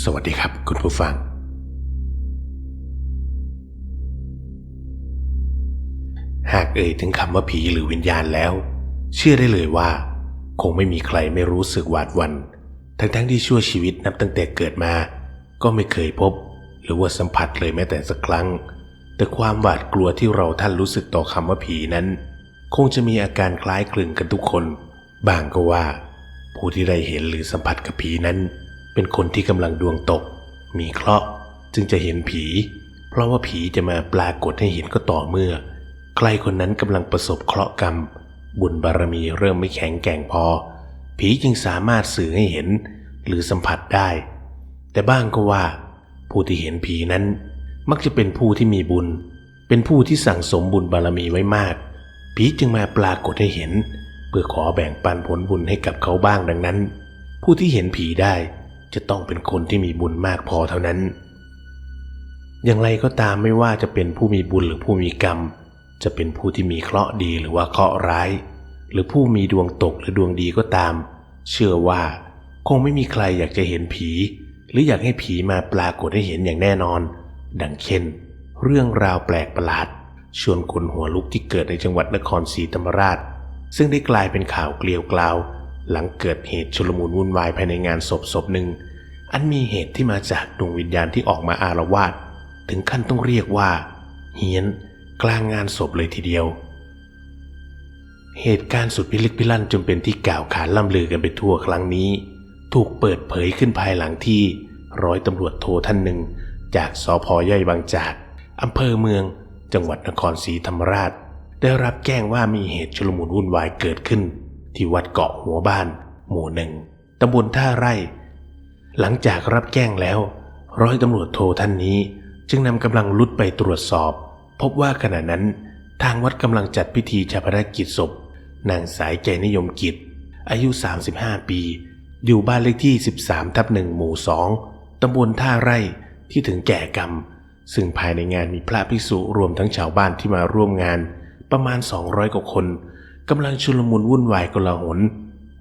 สวัสดีครับคุณผู้ฟัง หากเอ่ยถึงคำว่าผีหรือวิญญาณแล้ว เชื่อได้เลยว่า คงไม่มีใครไม่รู้สึกหวาดวัน ทั้งๆที่ชั่วชีวิตนับตั้งแต่เกิดมา ก็ไม่เคยพบ หรือว่าสัมผัสเลยแม้แต่สักครั้ง แต่ความหวาดกลัวที่เราท่านรู้สึกต่อคำว่าผีนั้น คงจะมีอาการคล้ายคลึงกันทุกคน บางก็ว่า ผู้ที่ได้เห็นหรือสัมผัสกับผีนั้น เป็นคนที่กำลังดวงตก มีเคราะห์จึงจะเห็นผี เพราะว่าผีจะมาปรากฏให้เห็นก็ต่อเมื่อ ใครคนนั้นกำลังประสบเคราะห์กรรม บุญบารมีเริ่มไม่แข็งแกร่งพอ ผีจึงสามารถสื่อให้เห็นหรือสัมผัสได้ แต่บ้างก็ว่า ผู้ที่เห็นผีนั้นมักจะเป็นผู้ที่มีบุญ เป็นผู้ที่สั่งสมบุญบารมีไว้มาก ผีจึงมาปรากฏให้เห็น เพื่อขอแบ่งปันผลบุญให้กับเขาบ้างดังนั้น ผู้ที่เห็นผีได้ จะต้องเป็นคนที่มีบุญมากพอเท่านั้น อย่างไรก็ตามไม่ว่าจะเป็นผู้มีบุญหรือผู้มีกรรม จะเป็นผู้ที่มีเคราะห์ดีหรือว่าเคราะห์ร้าย หรือผู้มีดวงตกหรือดวงดีก็ตาม เชื่อว่าคงไม่มีใครอยากจะเห็นผี หรืออยากให้ผีมาปรากฏให้เห็นอย่างแน่นอน ดังเช่น เรื่องราวแปลกประหลาด ชวนขนหัวลุกที่เกิดในจังหวัดนครศรีธรรมราช ซึ่งได้กลายเป็นข่าวเกลียวกลาว หลังเกิดเหตุชุลมุนวุ่นวายภายในงานศพศพหนึ่ง อันมีเหตุที่มาจากดวงวิญญาณที่ออกมาอารวาสถึงขั้นต้องเรียกว่า เฮียน กลางงานศพเลยทีเดียว เหตุการณ์สุดพิลึกพิลั่นจนเป็นที่กล่าวขานล่ำลือกันไปทั่วครั้งนี้ ถูกเปิดเผยขึ้นภายหลังที่ร้อยตำรวจโทท่านหนึ่ง จากสพย่อยบางจากอำเภอเมือง จังหวัดนครศรีธรรมราช ได้รับแจ้งว่ามีเหตุชุลมุนวุ่นวายเกิดขึ้น ที่วัดเกาะหัวบ้าน หมู่หนึ่งตำบลท่าไร่ หลังจากรับแจ้งแล้ว ร้อยตำรวจโทท่านนี้ จึงนำกำลังลุดไปตรวจสอบ พบว่าขณะนั้น ทางวัดกำลังจัดพิธีชาปนกิจศพนางสายใจนิยมกิจ อายุ 35 ปี อยู่บ้านเลขที่ 13 ทับหนึ่งหมู่2ตำบลท่าไร่ที่ถึงแก่กรรม ซึ่งภายในงานมีพระภิกษุรวมทั้งชาวบ้านที่มาร่วมงานประมาณ 200 กว่าคน กำลังชุลมุนวุ่นวายกลาหน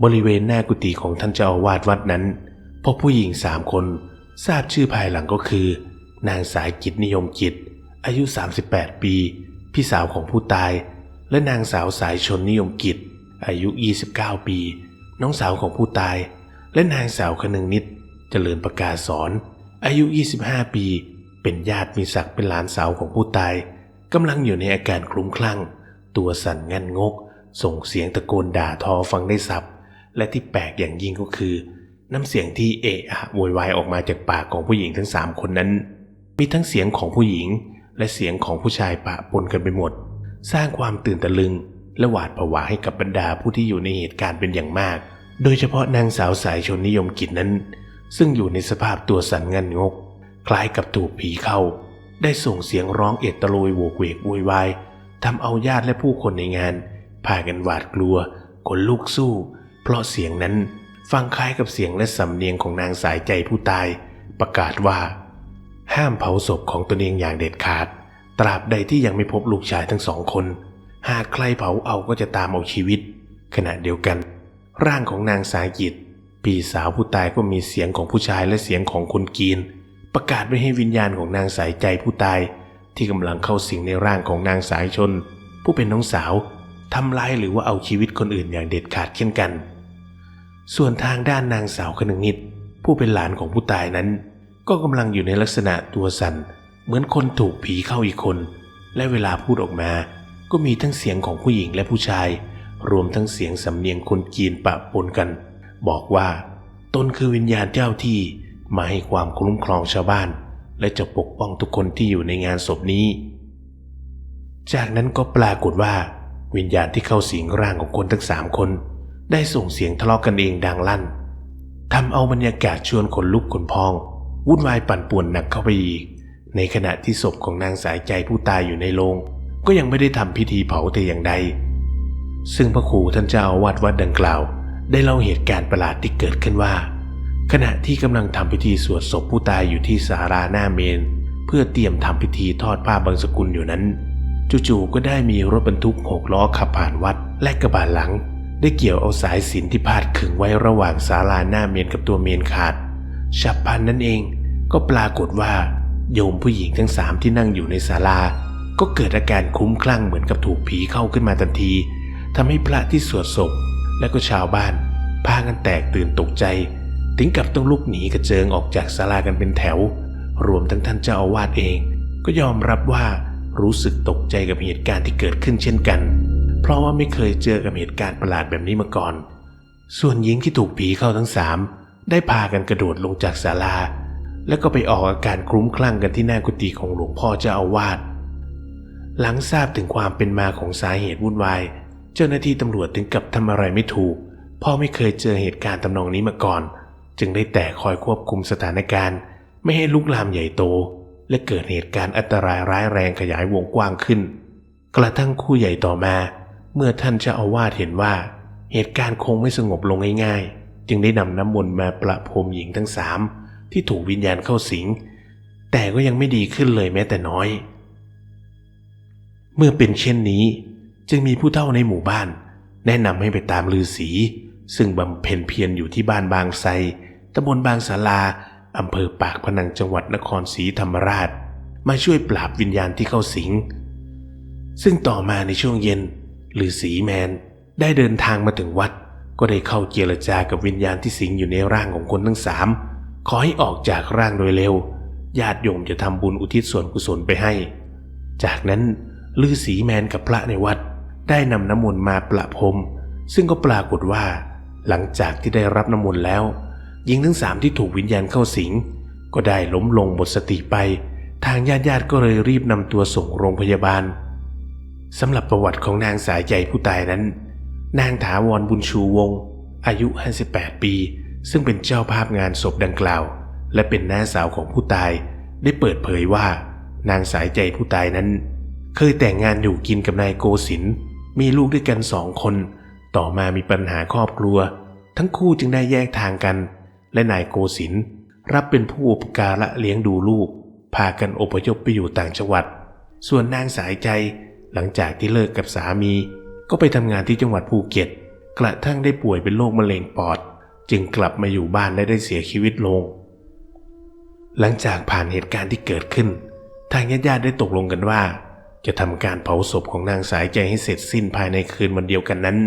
บริเวณหน้ากุฏิของท่านเจ้าอาวาสวัดนั้นพบผู้หญิงสามคน ทราบชื่อภายหลังก็คือ นางสายกิจนิยมจิตอายุ 38 ปี พี่สาวของผู้ตาย และนางสาวสายชนนิยมกิจ อายุ 29 ปี น้องสาวของผู้ตาย และนางสาวคนึงนิด เจริญประกาศสอนอายุ 25 ปี เป็นญาติมีศักดิ์เป็นหลานสาวของผู้ตายกำลังอยู่ในอาการคลุ้มคลั่ง ตัวสั่นงันงก ส่งเสียงตะโกนด่าทอฟังได้สับและที่แปลกอย่างยิ่งก็คือ น้ำเสียงที่เอะอะโวยวายออกมาจากปากของผู้หญิงทั้งสามคนนั้น มีทั้งเสียงของผู้หญิง และเสียงของผู้ชายปะปนกันไปหมด สร้างความตื่นตะลึง และหวาดผวาให้กับบรรดาผู้ที่อยู่ในเหตุการณ์เป็นอย่างมาก โดยเฉพาะนางสาวสายชนนิยมกิจนั้น ซึ่งอยู่ในสภาพตัวสั่นงันงก คล้ายกับถูกผีเข้า ได้ส่งเสียงร้องเอดตะโลยโวกเวกโวยวายทำเอาญาติและผู้คนในงาน พากันหวาดกลัวขนลุกสู้ เพราะเสียงนั้นฟังคล้ายกับเสียงและสำเนียงของนางสายใจผู้ตาย ประกาศว่า ห้ามเผาศพของตนเองอย่างเด็ดขาด ตราบใดที่ยังไม่พบลูกชายทั้งสองคน หากใครเผาเอาก็จะตามเอาชีวิต ขณะเดียวกัน ร่างของนางสายจิตพี่สาวผู้ตายก็มีเสียงของผู้ชายและเสียงของคนกีน ประกาศไว้ให้วิญญาณของนางสายใจผู้ตาย ที่กำลังเข้าสิงในร่างของนางสายชน ผู้เป็นน้องสาว ทำร้ายหรือว่าเอาชีวิตคนอื่นอย่างเด็ดขาดเช่นกัน ส่วนทางด้านนางสาวคนึงนิด ผู้เป็นหลานของผู้ตายนั้น ก็กำลังอยู่ในลักษณะตัวสั่นเหมือนคนถูกผีเข้าอีกคน และเวลาพูดออกมา ก็มีทั้งเสียงของผู้หญิงและผู้ชาย รวมทั้งเสียงสำเนียงคนจีนปะปนกัน บอกว่า ตนคือวิญญาณเจ้าที่มาให้ความคุ้มครองชาวบ้าน และจะปกป้องทุกคนที่อยู่ในงานศพนี้ จากนั้นก็ปรากฏว่า วิญญาณที่เข้าสิงร่างของคนทั้งสามคน ได้ส่งเสียงทะเลาะกกันเองดังลั่นทำเอาบรรยากาศชวนขนลุกขนพอง วุ่นวายปั่นป่วนหนักเข้าไปอีก ในขณะที่ศพของนางสายใจผู้ตายอยู่ในโรงก็ยังไม่ได้ทำพิธีเผาแต่อย่างใด ซึ่งพระครูท่านเจ้าอาวาดวัดดังกล่าว ได้เล่าเหตุการณ์ประหลาดที่เกิดขึ้นว่า ขณะที่กำลังทำพิธีสวดศพผู้ตายอยู่ที่สาราหน้าเมน เพื่อเตรียมทำพิธีทอดผ้าบางสกุลอยู่นั้น จู่ๆก็ได้มีรถบรรทุกหกล้อขับผ่านวัด และกระบะหลัง ได้เกี่ยวเอาสายสินที่พาดขึงไว้ระหว่างศาลาหน้าเมนกับตัวเมนขาดฉับพลันนั่นเองก็ปรากฏว่าโยมผู้หญิงทั้งสามที่นั่งอยู่ในศาลา ก็เกิดอาการคุ้มคลั่งเหมือนกับถูกผีเข้าขึ้นมาทันทีทำให้พระที่สวดศพและก็ชาวบ้านพากันแตกตื่นตกใจ ถึงกับต้องลุกหนีกระเจิงออกจากศาลากันเป็นแถว รวมทั้งท่านเจ้าอาวาสเอง ก็ยอมรับว่า รู้สึกตกใจกับเหตุการณ์ที่เกิดขึ้นเช่นกัน เพราะว่าไม่เคยเจอกับเหตุการณ์ประหลาดแบบนี้มาก่อน ส่วนหญิงที่ถูกผีเข้าทั้งสามได้พากันกระโดดลงจากศาลา แล้วก็ไปออกอาการคลุ้มคลั่งกันที่หน้ากุฏิของหลวงพ่อเจ้าอาวาสหลังทราบถึงความเป็นมาของสาเหตุวุ่นวาย เจ้าหน้าที่ตำรวจถึงกับทำอะไรไม่ถูกพ่อไม่เคยเจอเหตุการณ์ตำนองนี้มาก่อน จึงได้แต่คอยควบคุมสถานการณ์ ไม่ให้ลุกลามใหญ่โต และเกิดเหตุการณ์อันตรายร้ายแรงขยายวงกว้างขึ้น กระทั่งคู่ใหญ่ต่อมา เมื่อท่านเจ้าอาวาสเห็นว่า เหตุการณ์คงไม่สงบลงง่ายๆ จึงได้นำน้ำมนต์มาประพรมหญิงทั้งสามที่ถูกวิญญาณเข้าสิง แต่ก็ยังไม่ดีขึ้นเลยแม้แต่น้อย เมื่อเป็นเช่นนี้ จึงมีผู้เฒ่าในหมู่บ้าน แนะนำให้ไปตามลือสีซึ่งบำเพ็ญเพียรอยู่ที่บ้านบางไทรตำบลบางสารา อำเภอปากพนังจังหวัดนครศรีธรรมราช มาช่วยปราบวิญญาณที่เข้าสิง ซึ่งต่อมาในช่วงเย็นลือสีแมนได้เดินทางมาถึงวัด ก็ได้เข้าเจรจากับวิญญาณที่สิงอยู่ในร่างของคนทั้งสามขอให้ออกจากร่างโดยเร็ว ญาติโยมจะทำบุญอุทิศส่วนกุศลไปให้ จากนั้นลือสีแมนกับพระในวัด ได้นำน้ำมนต์มาประพรมซึ่งก็ปรากฏว่า หลังจากที่ได้รับน้ำมนต์แล้ว หญิงทั้งสามที่ถูกวิญญาณเข้าสิง ก็ได้ล้มลงหมดสติไป ทางญาติญาติก็เลยรีบนำตัวส่งโรงพยาบาลสำหรับประวัติของนางสายใจผู้ตายนั้น นางถาวรบุญชูวงศ์อายุ 58 ปี ซึ่งเป็นเจ้าภาพงานศพดังกล่าว และเป็นน้าสาวของผู้ตายได้เปิดเผยว่า นางสายใจผู้ตายนั้น เคยแต่งงานอยู่กินกับนายโกศินมีลูกด้วยกันสองคน ต่อมามีปัญหาครอบครัว ทั้งคู่จึงได้แยกทางกัน และนายโกศินร์รับเป็นผู้อุปการะเลี้ยงดูลูก พากันอพยพไปอยู่ต่างจังหวัด ส่วนนางสายใจหลังจากที่เลิกกับสามี ก็ไปทำงานที่จังหวัดภูเก็ต กระทั่งได้ป่วยเป็นโรคมะเร็งปอด จึงกลับมาอยู่บ้านและได้เสียชีวิตลง หลังจากผ่านเหตุการณ์ที่เกิดขึ้น ทางญาติๆได้ตกลงกันว่า จะทำการเผาศพของนางสายใจให้เสร็จสิ้นภายในคืนวันเดียวกันนั้น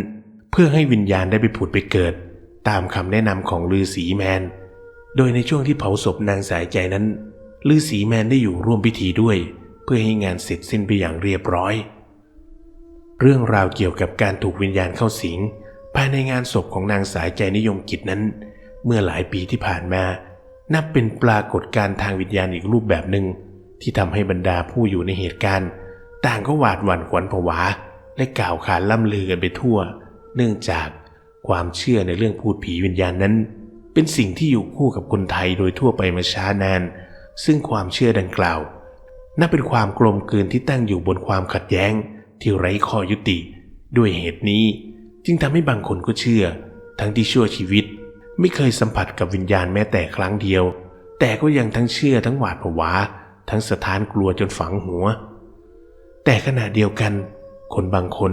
เพื่อให้วิญญาณได้ไปผุดไปเกิด ตามคำแนะนำของลือสีแมน โดยในช่วงที่เผาศพนางสายใจนั้นลือสีแมนได้อยู่ร่วมพิธีด้วย เพื่อให้งานเสร็จสิ้นไปอย่างเรียบร้อย เรื่องราวเกี่ยวกับการถูกวิญญาณเข้าสิง ภายในงานศพของนางสายใจนิยมกิจนั้น เมื่อหลายปีที่ผ่านมา นับเป็นปรากฏการณ์ทางวิญญาณอีกรูปแบบหนึ่งที่ทำให้บรรดาผู้อยู่ในเหตุการณ์ ต่างก็หวาดหวั่นขวัญผวา และกล่าวขานล่ำลือกันไปทั่ว เนื่องจาก ความเชื่อในเรื่องพูดผีวิญญาณนั้น เป็นสิ่งที่อยู่คู่กับคนไทยโดยทั่วไปมาช้านาน ซึ่งความเชื่อดังกล่าว นับเป็นความกลมกลืนที่ตั้งอยู่บนความขัดแย้ง ที่ไร้ข้อยุติ ด้วยเหตุนี้ จึงทำให้บางคนก็เชื่อ ทั้งที่ชั่วชีวิต ไม่เคยสัมผัสกับวิญญาณแม้แต่ครั้งเดียว แต่ก็ยังทั้งเชื่อทั้งหวาดผวา ทั้งสถานกลัวจนฝังหัว แต่ขณะเดียวกัน คนบางคน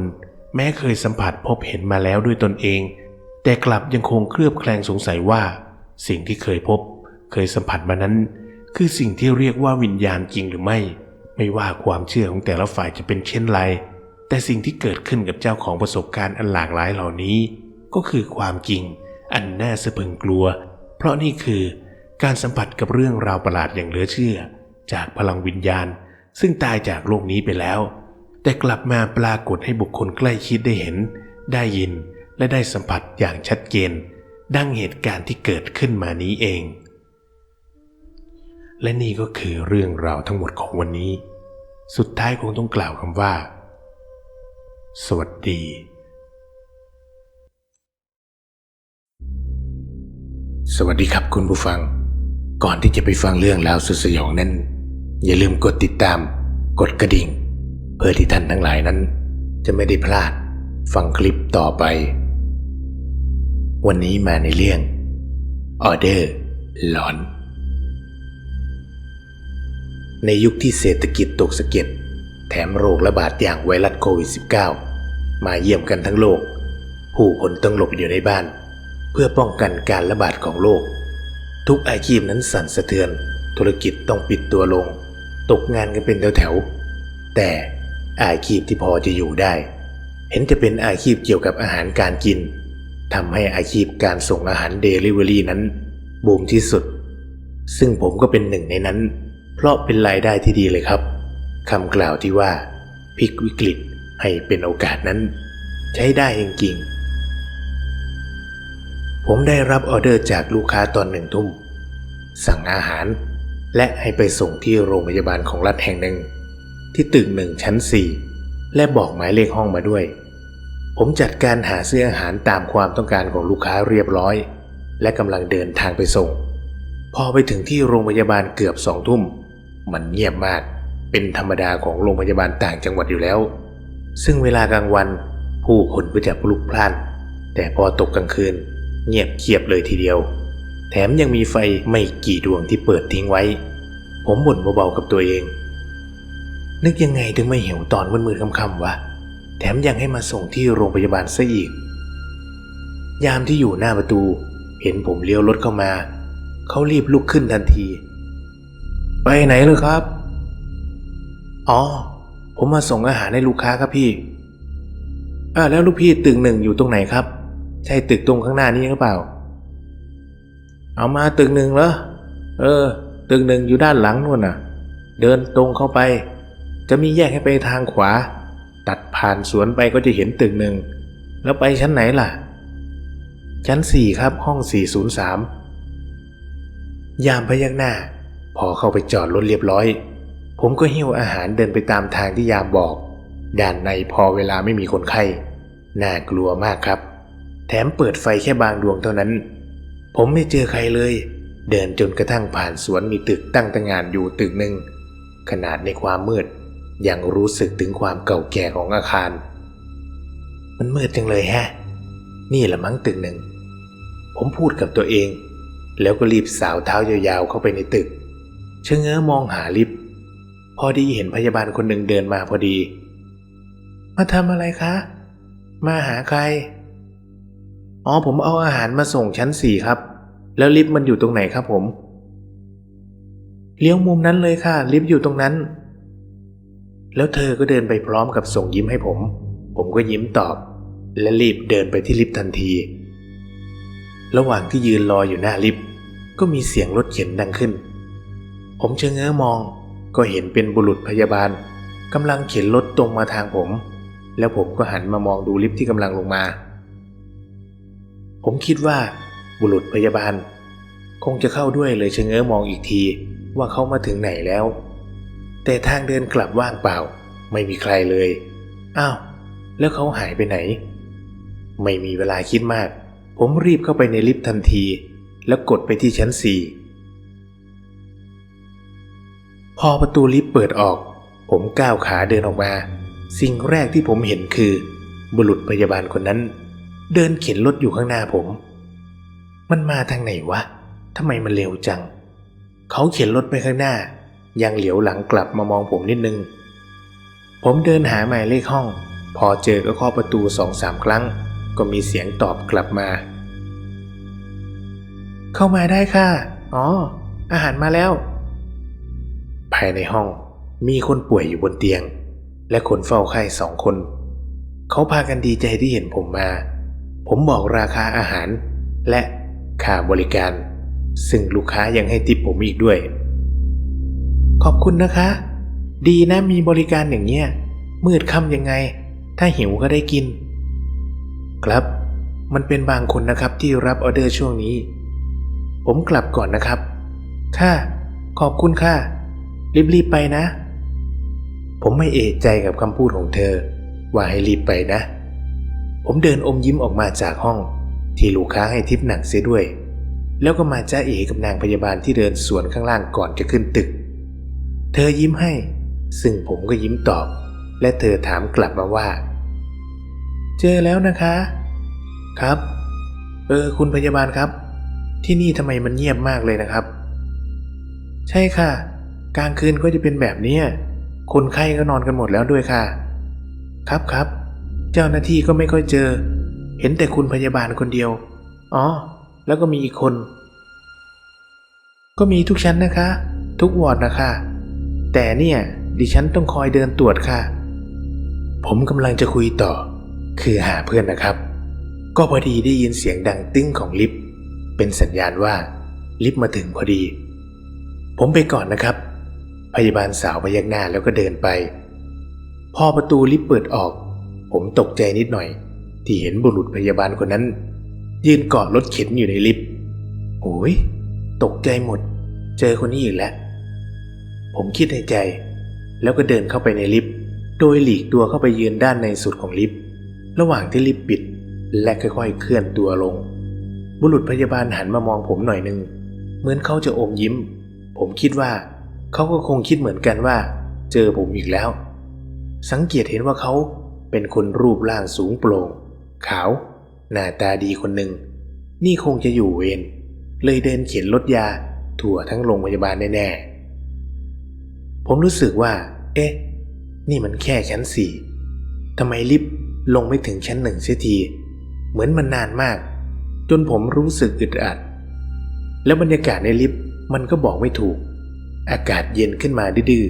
แม้เคยสัมผัสพบเห็นมาแล้วด้วยตนเอง แต่กลับยังคงเคลือบแคลงสงสัยว่า สิ่งที่เคยพบ เคยสัมผัสมานั้น คือสิ่งที่เรียกว่าวิญญาณจริงหรือไม่ ไม่ว่าความเชื่อของแต่ละฝ่ายจะเป็นเช่นไร แต่สิ่งที่เกิดขึ้นกับเจ้าของประสบการณ์อันหลากหลายเหล่านี้ ก็คือความจริง อันน่าสะพึงกลัว เพราะนี่คือการสัมผัสกับเรื่องราวประหลาดอย่างเหลือเชื่อ จากพลังวิญญาณ ซึ่งตายจากโลกนี้ไปแล้ว แต่กลับมาปรากฏให้บุคคลใกล้ชิดได้เห็น ได้ยินและได้สัมผัสอย่างชัดเจน ดังเหตุการณ์ที่เกิดขึ้นมานี้เอง และนี่ก็คือเรื่องราวทั้งหมดของวันนี้ สุดท้ายคงต้องกล่าวคำว่า สวัสดีสวัสดีครับคุณผู้ฟัง ก่อนที่จะไปฟังเรื่องราวสุดสยองนั้น อย่าลืมกดติดตาม กดกระดิ่ง พื่อที่ท่านทั้งหลายนั้น จะไม่ได้พลาดฟังคลิปต่อไป วันนี้มาในเรื่องออเดอร์หลอน ในยุคที่เศรษฐกิจตกสะเก็ดแถมโรคระบาดอย่างไวรัสโควิด -19 มาเยี่ยมกันทั้งโลก ผู้คนต้องหลบอยู่ในบ้าน เพื่อป้องกันการระบาดของโรคทุกอาชีพนั้นสั่นสะเทือน ธุรกิจต้องปิดตัวลง ตกงานกันเป็นแถวๆแต่ อาชีพที่พอจะอยู่ได้ เห็นจะเป็นอาชีพเกี่ยวกับอาหารการกินทำให้อาชีพการส่งอาหารเดลิเวอรี่นั้นบูมที่สุด ซึ่งผมก็เป็นหนึ่งในนั้น เพราะเป็นรายได้ที่ดีเลยครับคำกล่าวที่ว่าพลิกวิกฤตให้เป็นโอกาสนั้น ใช้ได้จริงๆ ผมได้รับออเดอร์จากลูกค้าตอนหนึ่งทุ่ม สั่งอาหารและให้ไปส่งที่โรงพยาบาลของรัฐแห่งหนึ่ง ที่ตึกหนึ่งชั้นสี่และบอกหมายเลขห้องมาด้วย ผมจัดการหาซื้ออาหารตามความต้องการของลูกค้าเรียบร้อย และกำลังเดินทางไปส่ง พอไปถึงที่โรงพยาบาลเกือบสองทุ่ม มันเงียบมาก เป็นธรรมดาของโรงพยาบาลต่างจังหวัดอยู่แล้ว ซึ่งเวลากลางวัน ผู้คนก็จะพลุกพล่าน แต่พอตกกลางคืน เงียบเคียบเลยทีเดียว แถมยังมีไฟไม่กี่ดวงที่เปิดทิ้งไว้ ผมบ่นเบาๆกับตัวเอง นึกยังไงถึงไม่หิวตอนมืดค่ำๆวะ แถมยังให้มาส่งที่โรงพยาบาลซะอีก ยามที่อยู่หน้าประตู เห็นผมเลี้ยวรถเข้ามา เขารีบลุกขึ้นทันที ไปไหนเลยครับ อ๋อ ผมมาส่งอาหารให้ลูกค้าครับพี่อ่าแล้วลูกพี่ตึกหนึ่งอยู่ตรงไหนครับ ใช่ตึกตรงข้างหน้านี้หรือเปล่า เอามาตึกหนึ่งเหรอ เออ ตึกหนึ่งอยู่ด้านหลังนู่นน่ะ เดินตรงเข้าไป จะมีแยกให้ไปทางขวา ตัดผ่านสวนไปก็จะเห็นตึกหนึ่ง แล้วไปชั้นไหนล่ะ ชั้นสี่ครับห้อง 403 ยามพยักหน้า พอเข้าไปจอดรถเรียบร้อย ผมก็หิ้วอาหารเดินไปตามทางที่ยามบอก ด้านในพอเวลาไม่มีคนไข้ น่ากลัวมากครับ แถมเปิดไฟแค่บางดวงเท่านั้น ผมไม่เจอใครเลย เดินจนกระทั่งผ่านสวนมีตึกตั้งตางานอยู่ตึกหนึ่งขนาดในความมืด ยังรู้สึกถึงความเก่าแก่ของอาคาร มันมืดจังเลยแฮะ นี่แหละมั้งตึกหนึ่ง ผมพูดกับตัวเอง แล้วก็รีบสาวเท้ายาวๆเข้าไปในตึกเชงเง้อมองหาลิฟต์พอดีเห็นพยาบาลคนหนึ่งเดินมาพอดี มาทำอะไรคะ มาหาใคร อ๋อผมเอาอาหารมาส่งชั้นสี่ครับ แล้วลิฟต์มันอยู่ตรงไหนครับผม เลี้ยวมุมนั้นเลยค่ะ ลิฟต์อยู่ตรงนั้น แล้วเธอก็เดินไปพร้อมกับส่งยิ้มให้ผม ผมก็ยิ้มตอบ และรีบเดินไปที่ลิฟต์ทันที ระหว่างที่ยืนรออยู่หน้าลิฟต์ก็มีเสียงรถเข็นดังขึ้น ผมเชงเง้อมองก็เห็นเป็นบุรุษพยาบาลกำลังเข็นรถตรงมาทางผม แล้วผมก็หันมามองดูลิฟต์ที่กำลังลงมา ผมคิดว่า บุรุษพยาบาล คงจะเข้าด้วยเลยเชงเง้อมองอีกทีว่าเขามาถึงไหนแล้ว แต่ทางเดินกลับว่างเปล่า ไม่มีใครเลย อ้าว แล้วเขาหายไปไหน ไม่มีเวลาคิดมาก ผมรีบเข้าไปในลิฟต์ทันที แล้วกดไปที่ชั้นสี่พอประตูลิฟต์เปิดออก ผมก้าวขาเดินออกมา สิ่งแรกที่ผมเห็นคือ บุรุษพยาบาลคนนั้น เดินเข็นรถอยู่ข้างหน้าผม มันมาทางไหนวะทำไมมันเร็วจัง เขาเข็นรถไปข้างหน้า ยังเหลียวหลังกลับมามองผมนิดนึง ผมเดินหาหมายเลขห้อง พอเจอก็เคาะประตูสองสามครั้ง ก็มีเสียงตอบกลับมา เข้ามาได้ค่ะ อ๋อ อาหารมาแล้ว ภายในห้องมีคนป่วยอยู่บนเตียง และคนเฝ้าไข้สองคน เขาพากันดีใจที่เห็นผมมา ผมบอกราคาอาหาร และค่าบริการ ซึ่งลูกค้ายังให้ติปผมอีกด้วย ขอบคุณนะคะ ดีนะมีบริการอย่างเงี้ย มืดค่ำยังไง ถ้าหิวก็ได้กิน ครับ มันเป็นบางคนนะครับที่รับออเดอร์ช่วงนี้ ผมกลับก่อนนะครับ ค่ะ ขอบคุณค่ะ รีบๆไปนะ ผมไม่เอะใจกับคำพูดของเธอ ว่าให้รีบไปนะ ผมเดินอมยิ้มออกมาจากห้อง ที่ลูกค้าให้ทิปหนักเสียด้วย แล้วก็มาจ้าเอกับนางพยาบาลที่เดินสวนข้างล่างก่อนจะขึ้นตึก เธอยิ้มให้ ซึ่งผมก็ยิ้มตอบ และเธอถามกลับมาว่า เจอแล้วนะคะ ครับ เออ คุณพยาบาลครับ ที่นี่ทำไมมันเงียบมากเลยนะครับ ใช่ค่ะ กลางคืนก็จะเป็นแบบนี้คนไข้ก็นอนกันหมดแล้วด้วยค่ะ ครับครับ เจ้าหน้าที่ก็ไม่ค่อยเจอ เห็นแต่คุณพยาบาลคนเดียว อ๋อ แล้วก็มีอีกคน ก็มีทุกชั้นนะคะ ทุกวอร์ดนะคะ แต่เนี่ย ดิฉันต้องคอยเดินตรวจค่ะ ผมกำลังจะคุยต่อ คือหาเพื่อนนะครับ ก็พอดีได้ยินเสียงดังติ้งของลิฟต์เป็นสัญญาณว่า ลิฟต์มาถึงพอดี ผมไปก่อนนะครับ พยาบาลสาวพยักหน้าแล้วก็เดินไป พอประตูลิฟต์เปิดออก ผมตกใจนิดหน่อย ที่เห็นบุรุษพยาบาลคนนั้น ยืนเกาะรถเข็นอยู่ในลิฟต์โอ้ยตกใจหมด เจอคนนี้อีกแล้ว ผมคิดในใจ แล้วก็เดินเข้าไปในลิฟต์ โดยหลีกตัวเข้าไปยืนด้านในสุดของลิฟต์ ระหว่างที่ลิฟต์ปิด และค่อยๆ เคลื่อนตัวลง บุรุษพยาบาลหันมามองผมหน่อยหนึ่ง เหมือนเขาจะอมยิ้ม ผมคิดว่าเขาก็คงคิดเหมือนกันว่า เจอผมอีกแล้ว สังเกตเห็นว่าเขาเป็นคนรูปร่างสูงโปร่ง ขาว หน้าตาดีคนหนึ่ง นี่คงจะอยู่เวรเลยเดินเข็นรถยาทั่วทั้งโรงพยาบาลแน่ๆ ผมรู้สึกว่า เอ๊ะ นี่มันแค่ชั้นสี่ทำไมลิฟต์ลงไม่ถึงชั้นหนึ่งเสียที เหมือนมันนานมาก จนผมรู้สึกอึดอัด แล้วบรรยากาศในลิฟต์มันก็บอกไม่ถูก อากาศเย็นขึ้นมาดื้อ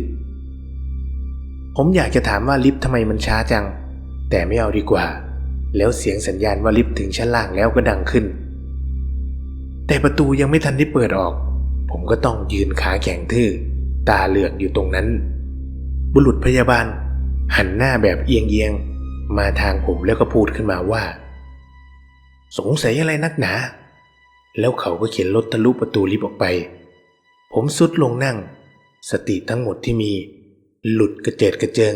ผมอยากจะถามว่าลิฟต์ทำไมมันช้าจัง แต่ไม่เอาดีกว่า แล้วเสียงสัญญาณว่าลิฟต์ถึงชั้นล่างแล้วก็ดังขึ้น แต่ประตูยังไม่ทันได้เปิดออก ผมก็ต้องยืนขาแข็งทื่อ ตาเหลือกอยู่ตรงนั้น บุรุษพยาบาล หันหน้าแบบเอียงเอียงๆมาทางผมแล้วก็พูดขึ้นมาว่า สงสัยอะไรนักหนา แล้วเขาก็เข็นรถทะลุประตูลิฟต์ออกไป ผมสุดลงนั่ง สติทั้งหมดที่มี หลุดกระเจิดกระเจิง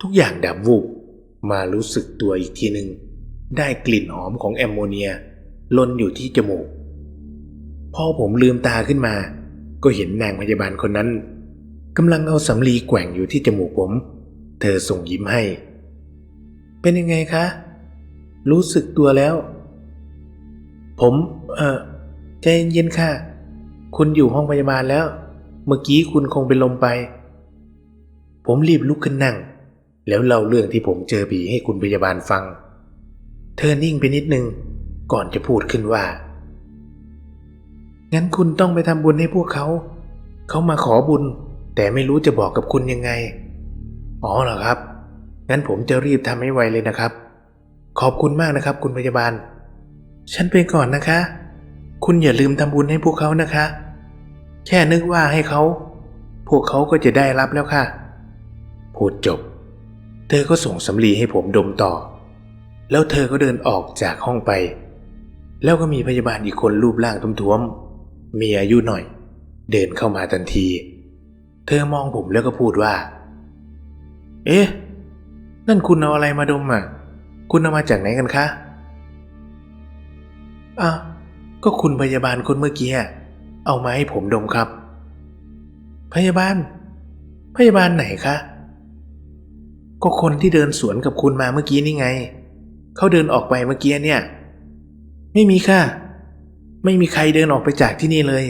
ทุกอย่างดับวูบมารู้สึกตัวอีกทีหนึ่งได้กลิ่นหอมของแอมโมเนียลนอยู่ที่จมูก พอผมลืมตาขึ้นมา ก็เห็นนางพยาบาลคนนั้นกำลังเอาสำลีแกว่งอยู่ที่จมูกผม เธอส่งยิ้มให้ เป็นยังไงคะ รู้สึกตัวแล้ว ผม เออใจเย็นๆค่ะ คุณอยู่ห้องพยาบาลแล้ว เมื่อกี้คุณคงเป็นลมไป ผมรีบลุกขึ้นนั่ง แล้วเล่าเรื่องที่ผมเจอผีให้คุณพยาบาลฟัง เธอนิ่งไปนิดนึง ก่อนจะพูดขึ้นว่า งั้นคุณต้องไปทำบุญให้พวกเขา เขามาขอบุญ แต่ไม่รู้จะบอกกับคุณยังไง อ๋อเหรอครับ งั้นผมจะรีบทำให้ไวเลยนะครับ ขอบคุณมากนะครับ คุณพยาบาล ฉันไปก่อนนะคะ คุณอย่าลืมทำบุญให้พวกเขานะคะ แค่นึกว่าให้เขา พวกเขาก็จะได้รับแล้วค่ะ พูดจบ เธอก็ส่งสำลีให้ผมดมต่อ แล้วเธอก็เดินออกจากห้องไป แล้วก็มีพยาบาลอีกคนรูปร่างท้วมๆ มีอายุหน่อย เดินเข้ามาทันที เธอมองผมแล้วก็พูดว่า เอ๊ะ นั่นคุณเอาอะไรมาดมอะ คุณเอามาจากไหนกันคะอ้าวก็คุณพยาบาลคนเมื่อกี้เอามาให้ผมดมครับ พยาบาล พยาบาลไหนคะ ก็คนที่เดินสวนกับคุณมาเมื่อกี้นี่ไง เขาเดินออกไปเมื่อกี้เนี่ย ไม่มีค่ะ ไม่มีใครเดินออกไปจากที่นี่เลย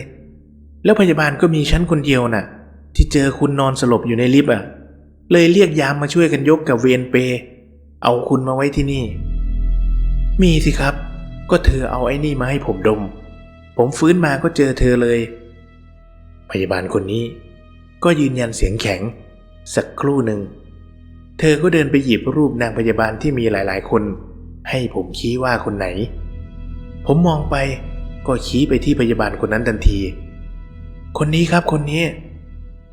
แล้วพยาบาลก็มีฉันคนเดียวน่ะ ที่เจอคุณนอนสลบอยู่ในลิฟต์อะ เลยเรียกยามมาช่วยกันยกกับเวนเป เอาคุณมาไว้ที่นี่ มีสิครับ ก็เธอเอาไอ้นี่มาให้ผมดม ผมฟื้นมาก็เจอเธอเลย พยาบาลคนนี้ ก็ยืนยันเสียงแข็ง สักครู่หนึ่ง เธอก็เดินไปหยิบรูปนางพยาบาลที่มีหลายๆ คน ให้ผมชี้ว่าคนไหน ผมมองไป ก็ชี้ไปที่พยาบาลคนนั้นทันที คนนี้ครับคนนี้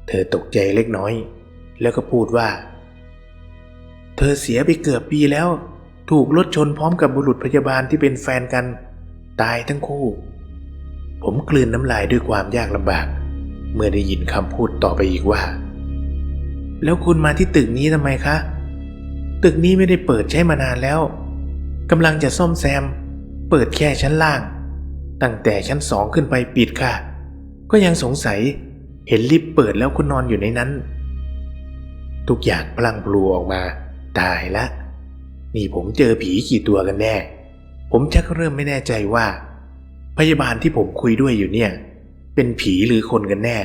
เธอตกใจเล็กน้อย แล้วก็พูดว่า เธอเสียไปเกือบปีแล้ว ถูกรถชนพร้อมกับบุรุษพยาบาลที่เป็นแฟนกัน ตายทั้งคู่ ผมกลืนน้ำลายด้วยความยากลำบาก เมื่อได้ยินคำพูดต่อไปอีกว่า แล้วคุณมาที่ตึกนี้ทำไมคะ ตึกนี้ไม่ได้เปิดใช้มานานแล้วกำลังจะซ่อมแซม เปิดแค่ชั้นล่าง ตั้งแต่ชั้นสองขึ้นไปปิดค่ะ ก็ยังสงสัยเห็นลิฟต์เปิดแล้วคุณนอนอยู่ในนั้น ทุกอย่างพลังปลูออกมา ตายละ นี่ผมเจอผีกี่ตัวกันแน่ ผมชักเริ่มไม่แน่ใจว่า พยาบาลที่ผมคุยด้วยอยู่เนี่ย เป็นผีหรือคนกันแน่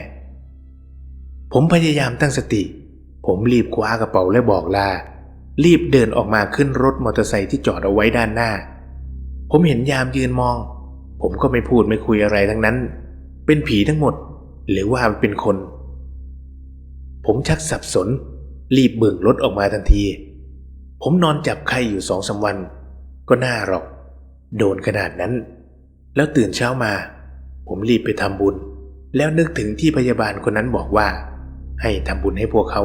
ผมพยายามตั้งสติ ผมรีบคว้ากระเป๋าและบอกลา รีบเดินออกมาขึ้นรถมอเตอร์ไซค์ที่จอดเอาไว้ด้านหน้า ผมเห็นยามยืนมอง ผมก็ไม่พูดไม่คุยอะไรทั้งนั้น เป็นผีทั้งหมด หรือว่าเป็นคน ผมชักสับสน รีบเบิ่งรถออกมาทันที ผมนอนจับไข้อยู่สองสาวัน ก็น่าหรอก โดนขนาดนั้น แล้วตื่นเช้ามา ผมรีบไปทำบุญ แล้วนึกถึงที่พยาบาลคนนั้นบอกว่า ให้ทำบุญให้พวกเขา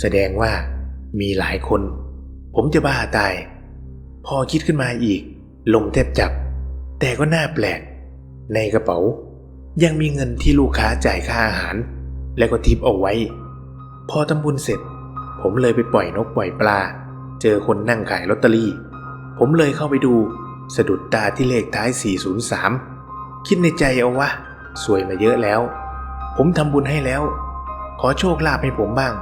แสดงว่ามีหลายคน ผมจะบ้าตาย พอคิดขึ้นมาอีก ลมแทบจับ แต่ก็น่าแปลก ในกระเป๋า ยังมีเงินที่ลูกค้าจ่ายค่าอาหาร และก็ทิปเอาไว้ พอทำบุญเสร็จ ผมเลยไปปล่อยนกปล่อยปลา เจอคนนั่งขายลอตเตอรี่ ผมเลยเข้าไปดูสะดุดตาที่เลขท้าย 403 คิดในใจเอาวะ สวยมาเยอะแล้ว ผมทำบุญให้แล้ว ขอโชคลาภให้ผมบ้าง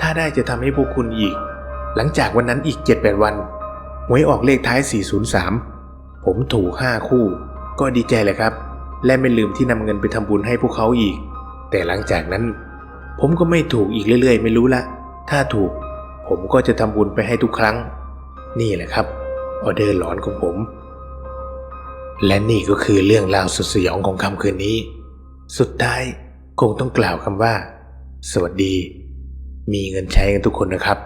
ถ้าได้จะทำให้พวกคุณอีก หลังจากวันนั้นอีก 7-8 วัน หวยออกเลขท้าย 403 ผมถูก5คู่ ก็ดีใจเลยครับ และไม่ลืมที่นำเงินไปทำบุญให้พวกเขาอีก แต่หลังจากนั้น ผมก็ไม่ถูกอีกเรื่อยๆ ไม่รู้ละถ้าถูก ผมก็จะทำบุญไปให้ทุกครั้ง นี่แหละครับออเดอร์หลอนของผม และนี่ก็คือเรื่องราวสุดสยองของค่ำคืนนี้ สุดท้ายคงต้องกล่าวคำว่า สวัสดี มีเงินใช้กันทุกคนนะครับ